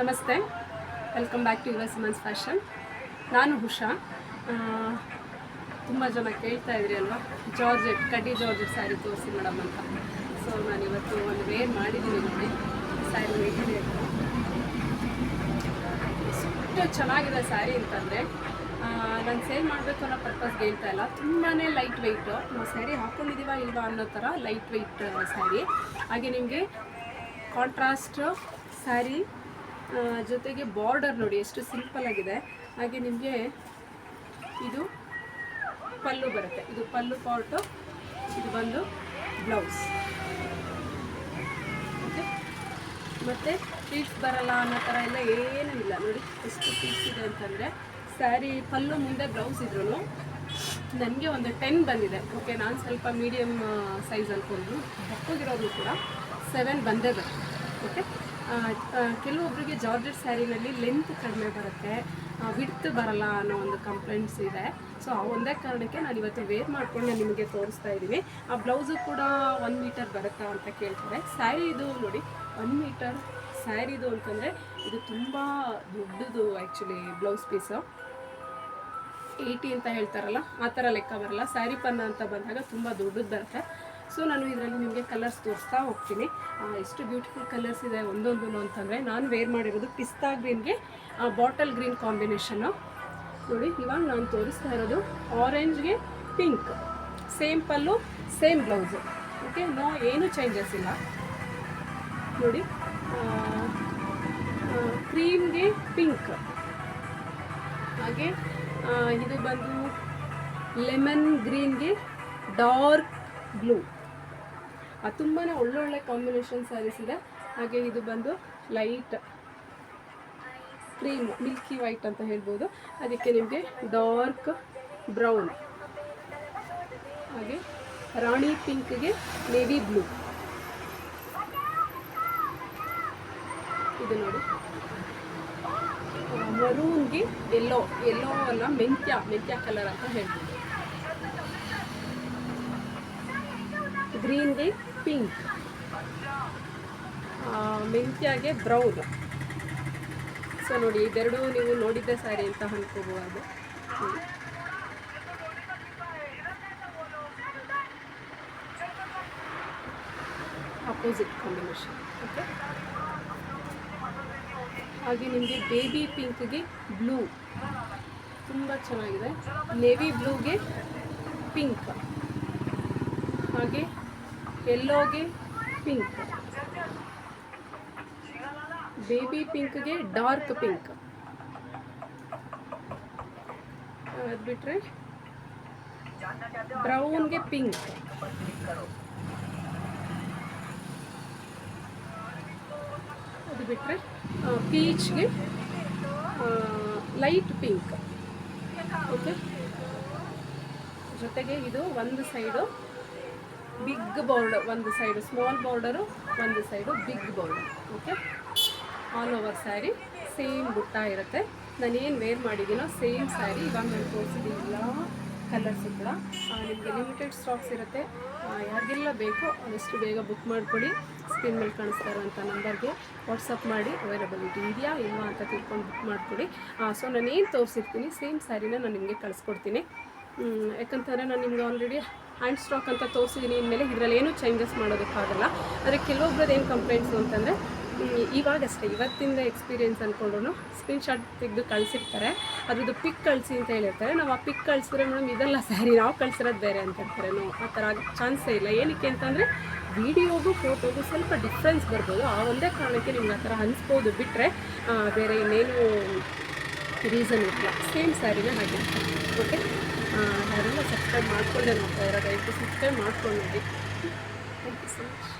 ನಮಸ್ತೆ. Welcome back to your Simons fashion ನಾನು ಉಷಾ ತುಂಬ ಜನ ಕೇಳ್ತಾ ಇದ್ರಿ ಅಲ್ವಾ? ಜಾರ್ಜೆಟ್ ಕಡ್ಡಿ ಜಾರ್ಜೆಟ್ ಸ್ಯಾರಿ ತೋರಿಸಿ ಮೇಡಮ್ ಅಂತ. ಸೊ ನಾನು ಇವತ್ತು ಒಂದು ವೇರ್ ಮಾಡಿದ್ದೀನಿ ನೋಡಿ. ಸ್ಯಾರಿ ಅಂತ ಎಷ್ಟು ಚೆನ್ನಾಗಿದೆ ಸ್ಯಾರಿ ಅಂತಂದರೆ ನಾನು ಸೇಲ್ ಮಾಡಬೇಕು ಅನ್ನೋ ಪರ್ಪಸ್ ಹೇಳ್ತಾ ಇಲ್ಲ. ತುಂಬಾ ಲೈಟ್ ವೆಯ್ಟು ನಾವು ಸ್ಯಾರಿ ಹಾಕ್ಕೊಂಡಿದ್ದೀವ ಇಲ್ವಾ ಅನ್ನೋ ಥರ ಲೈಟ್ ವೆಯ್ಟ್ ಸ್ಯಾರಿ ಹಾಗೆ ನಿಮಗೆ ಕಾಂಟ್ರಾಸ್ಟ್ ಸ್ಯಾರಿ ಜೊತೆಗೆ ಬಾರ್ಡರ್ ನೋಡಿ, ಎಷ್ಟು ಸಿಂಪಲ್ ಆಗಿದೆ. ಹಾಗೆ ನಿಮಗೆ ಇದು ಪಲ್ಲು ಬರುತ್ತೆ. ಇದು ಪಲ್ಲು ಪಾರ್ಟು ಇದು ಬಂದು ಬ್ಲೌಸ್ ಓಕೆ ಮತ್ತು ಪೀಸ್ ಬರಲ್ಲ ಅನ್ನೋ ಥರ ಎಲ್ಲ ಏನೂ ಇಲ್ಲ. ನೋಡಿ, ಎಷ್ಟು ಪೀಸ್ ಇದೆ ಅಂತಂದರೆ ಸ್ಯಾರಿ ಪಲ್ಲು ಮುಂದೆ ಬ್ಲೌಸ್ ಇದ್ರೂ ನನಗೆ ಒಂದು ಟೆನ್ ಬಂದಿದೆ. ಓಕೆ ನಾನು ಸ್ವಲ್ಪ ಮೀಡಿಯಮ್ ಸೈಜ್ ಅಂದ್ಕೊಂಡು ದಪ್ಪಗಿರೋದು ಕೂಡ ಸೆವೆನ್ ಬಂದೇ ಬರುತ್ತೆ. ಓಕೆ ಕೆಲವೊಬ್ಬರಿಗೆ ಜಾರ್ಜೆಟ್ ಸ್ಯಾರಿನಲ್ಲಿ ಲೆಂತ್ ಕಡಿಮೆ ಬರುತ್ತೆ ವಿಡ್ತ್ ಬರಲ್ಲ ಅನ್ನೋ ಒಂದು ಕಂಪ್ಲೇಂಟ್ಸ್ ಇದೆ. ಸೊ ಆ ಒಂದೇ ಕಾರಣಕ್ಕೆ ನಾನು ಇವತ್ತು ವೇರ್ ಮಾಡ್ಕೊಂಡು ನಿಮಗೆ ತೋರಿಸ್ತಾ ಇದ್ದೀನಿ. ಆ ಬ್ಲೌಸು ಕೂಡ ಒನ್ ಮೀಟರ್ ಬರುತ್ತಾ ಅಂತ ಕೇಳ್ತಾರೆ. ಸ್ಯಾರಿ ಇದು ನೋಡಿ ಒನ್ ಮೀಟರ್ ಸ್ಯಾರಿದು ಅಂತಂದರೆ ಇದು ತುಂಬ ದೊಡ್ಡದು ಆ್ಯಕ್ಚುಲಿ ಬ್ಲೌಸ್ ಪೀಸು ಏಯ್ಟಿ ಅಂತ ಹೇಳ್ತಾರಲ್ಲ, ಆ ಥರ ಲೆಕ್ಕ ಬರಲ್ಲ. ಸ್ಯಾರಿ ಪನ್ನ ಅಂತ ಬಂದಾಗ ತುಂಬ ದೊಡ್ಡದು ಬರುತ್ತೆ. ಸೊ ನಾನು ಇದರಲ್ಲಿ ನಿಮಗೆ ಕಲರ್ಸ್ ತೋರಿಸ್ತಾ ಹೋಗ್ತೀನಿ. ಎಷ್ಟು ಬ್ಯೂಟಿಫುಲ್ ಕಲರ್ಸ್ ಇದೆ ಒಂದೊಂದು ಅಂತಂದರೆ, ನಾನು ವೇರ್ ಮಾಡಿರೋದು ಪಿಸ್ತಾ ಗ್ರೀನ್ಗೆ ಬಾಟಲ್ ಗ್ರೀನ್ ಕಾಂಬಿನೇಷನ್ನು ನೋಡಿ, ಇವಾಗ ನಾನು ತೋರಿಸ್ತಾ ಇರೋದು ಆರೆಂಜ್ಗೆ pink same pallu same blouse okay no, ಏನು ಚೇಂಜಸ್ ಇಲ್ಲ. ನೋಡಿ ಕ್ರೀಮ್ಗೆ ಪಿಂಕ್ ಹಾಗೆ ಇದು ಬಂದು ಲೆಮನ್ ಗ್ರೀನ್ಗೆ ಡಾರ್ಕ್ ಬ್ಲೂ ತುಂಬಾ ಒಳ್ಳೊಳ್ಳೆ ಕಾಂಬಿನೇಷನ್ ಸ್ಯಾರೀಸ್ ಇದೆ. ಹಾಗೆ ಇದು ಬಂದು ಲೈಟ್ ಕ್ರೀಮ್ ಮಿಲ್ಕಿ ವೈಟ್ ಅಂತ ಹೇಳ್ಬೋದು. ಅದಕ್ಕೆ ನಿಮಗೆ ಡಾರ್ಕ್ ಬ್ರೌನ್ ಹಾಗೆ ರಾಣಿ ಪಿಂಕ್ಗೆ ನೇವಿ ಬ್ಲೂ ಇದು ನೋಡಿ. ಮರೂನ್ಗೆ ಎಲ್ಲೋ ಎಲ್ಲೋ ಅಲ್ಲ ಮೆಂತ್ಯ ಮೆಂತ್ಯ ಕಲರ್ ಅಂತ ಹೇಳ್ಬೋದು. ಗ್ರೀನ್ಗೆ ಪಿಂಕ್ ಮೆಂತ್ಯಾಗೆ ಬ್ರೌನ್ ಸೊ ನೋಡಿ, ಇದೆರಡು ನೀವು ನೋಡಿದ್ದ ಸ್ಯಾರಿ ಅಂತ ಅನ್ಕೋಬಹುದು. ಅಪೋಸಿಟ್ ಕಾಂಬಿನೇಷನ್ ಓಕೆ ಹಾಗೆ ನಿಮಗೆ ಬೇಬಿ ಪಿಂಕ್ಗೆ ಬ್ಲೂ ತುಂಬ ಚೆನ್ನಾಗಿದೆ. ನೇವಿ ಬ್ಲೂಗೆ ಪಿಂಕ್ ಹಾಗೆ ಎಲ್ಲೋಗೆ ಪಿಂಕ್ ಬೇಬಿ ಪಿಂಕ್ಗೆ ಡಾರ್ಕ್ ಪಿಂಕ್ ಅದು ಬಿಟ್ಟರೆ ಬ್ರೌನ್ಗೆ ಪಿಂಕ್ ಅದು ಬಿಟ್ಟರೆ ಪೀಚ್ಗೆ ಲೈಟ್ ಪಿಂಕ್ ಓಕೆ ಜೊತೆಗೆ ಇದು ಒಂದು ಸೈಡು ಬಿಗ್ ಬಾರ್ಡರ್ ಒಂದು ಸೈಡು ಸ್ಮಾಲ್ ಬಾರ್ಡರು ಒಂದು side big border okay all over sari same butta ಇರುತ್ತೆ. ನಾನು ಏನು ವೇರ್ ಮಾಡಿದ್ದೀನೋ ಸೇಮ್ ಸ್ಯಾರಿ ಇವಾಗ ನಾನು ತೋರಿಸಿದ್ದೀನಿಲ್ಲ ಕಲರ್ಸು ಕೂಡ. ನಿಮಗೆ ಲಿಮಿಟೆಡ್ ಸ್ಟಾಕ್ಸ್ ಇರುತ್ತೆ. ಯಾರಿಗೆಲ್ಲ ಬೇಕೋ ಅದಷ್ಟು ಬೇಗ ಬುಕ್ ಮಾಡಿಕೊಡಿ. ಸ್ಕ್ರೀನ್ ಮೇಲೆ ಕಾಣಿಸ್ತಾ ಇರೋಂಥ ನಂಬರ್ಗೆ ವಾಟ್ಸಪ್ ಮಾಡಿ ಅವೈಲಬಿಲಿಟಿ ಇದೆಯಾ ಇಲ್ವಾ ಅಂತ ತಿಳ್ಕೊಂಡು ಬುಕ್ ಮಾಡಿಕೊಡಿ. ಸೊ ನಾನು ಏನು ತೋರಿಸಿರ್ತೀನಿ ಸೇಮ್ ಸ್ಯಾರಿನ ನಾನು ನಿಮಗೆ ಕಳಿಸ್ಕೊಡ್ತೀನಿ. ಯಾಕಂತಂದರೆ ನಾನು ನಿಮ್ಗೆ ಆಲ್ರೆಡಿ ಹ್ಯಾಂಡ್ ಸ್ಟಾಕ್ ಅಂತ ತೋರಿಸಿದ್ದೀನಿ ಇನ್ಮೇಲೆ ಇದರಲ್ಲಿ ಏನೂ ಚೇಂಜಸ್ ಮಾಡೋದಕ್ಕಾಗಲ್ಲ. ಆದರೆ ಕೆಲವೊಬ್ರದ್ದು ಏನು ಕಂಪ್ಲೇಂಟ್ಸು ಅಂತಂದರೆ ಇವಾಗಷ್ಟೇ, ಇವತ್ತಿಂದ ಎಕ್ಸ್ಪೀರಿಯೆನ್ಸ್ ಅಂದ್ಕೊಂಡು ಸ್ಕ್ರೀನ್ಶಾಟ್ ತೆಗೆದು ಕಳಿಸಿರ್ತಾರೆ. ಅದ್ರದ್ದು ಪಿಕ್ ಕಳಿಸಿ ಅಂತ ಹೇಳಿರ್ತಾರೆ. ನಾವು ಆ ಪಿಕ್ ಕಳಿಸಿದ್ರೆ ಮೇಡಮ್ ಇದೆಲ್ಲ ಸ್ಯಾರಿ ನಾವು ಕಳಿಸಿರೋದು ಬೇರೆ ಅಂತ ಇರ್ತಾರೆ ನೋ, ಆ ಥರ ಚಾನ್ಸೇ ಇಲ್ಲ. ಏನಕ್ಕೆ ಅಂತಂದರೆ, ವಿಡಿಯೋಗೂ ಫೋಟೋಗೂ ಸ್ವಲ್ಪ ಡಿಫ್ರೆನ್ಸ್ ಬರ್ಬೋದು. ಆ ಒಂದೇ ಕಾರಣಕ್ಕೆ ನಿಮ್ಗೆ ಆ ಥರ ಅನಿಸ್ಬೋದು ಬಿಟ್ಟರೆ ಬೇರೆ ಇನ್ನೇನು ರೀಸನ್ ಇಲ್ಲ ಸೇಮ್ ಸ್ಯಾರಿನ ಹಾಗೆ ಓಕೆ ಯಾರೆಲ್ಲ ಸಬ್ಸ್ಕ್ರೈಬ್ ಮಾಡ್ಕೊಂಡೆ ನೋಡ್ತಾ ಇರೋ ದಯವಿಟ್ಟು ಸಬ್ಸ್ಕ್ರೈಬ್ ಮಾಡ್ಕೊಂಡು. Thank you so much